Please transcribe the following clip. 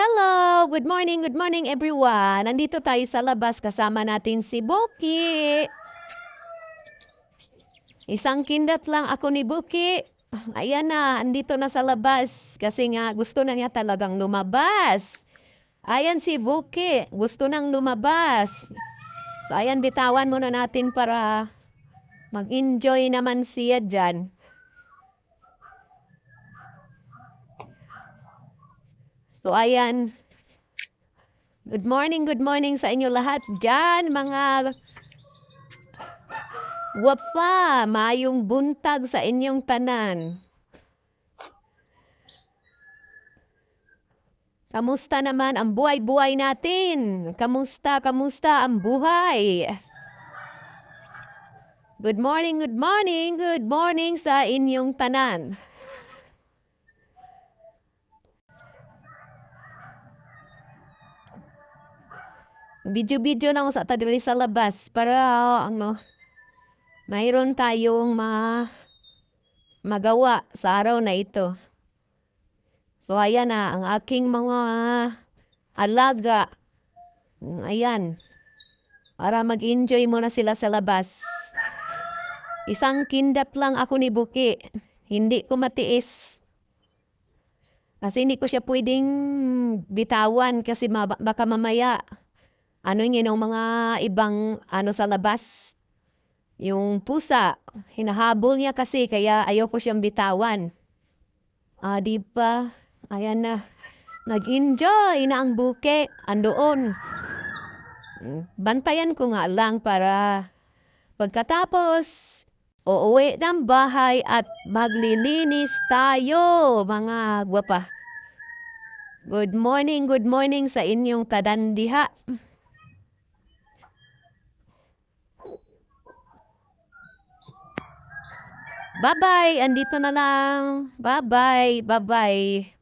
Hello! Good morning, good morning everyone. Nandito tayo sa labas kasama natin si Buki. Isang kindat lang ako ni Buki. Ayan na, andito na sa labas kasi nga gusto na niya talagang lumabas. Ayan si Buki, gusto nang lumabas. So ayan, bitawan muna natin para mag-enjoy naman siya dyan. So ayan. Good morning, good morning sa inyo lahat dyan, mga wapa, mayong buntag sa inyong tanan. Kamusta naman ang buhay-buhay natin? Kamusta, kamusta ang buhay? Good morning, good morning, good morning sa inyong tanan. Video-video lang sa tadiri sa labas para ano, mayroon tayong ma magawa sa araw na ito. So ayan na ang aking mga alaga. Ayan. Para mag-enjoy muna sila sa labas. Isang kindap lang ako ni Buki. Hindi ko matiis. Kasi hindi ko siya pwedeng bitawan kasi baka mamaya ano yun yung mga ibang ano sa labas. Yung pusa, hinahabol niya kasi kaya ayaw ko siyang bitawan. Ah, di ba? Ayan na. Nag-enjoy na ang buke. Andoon. Bantayan ko nga lang para pagkatapos uuwi ng bahay at maglilinis tayo, mga gwapa. Good morning, good morning sa inyong tadandiha. Bye-bye. Andito na lang. Bye-bye. Bye-bye.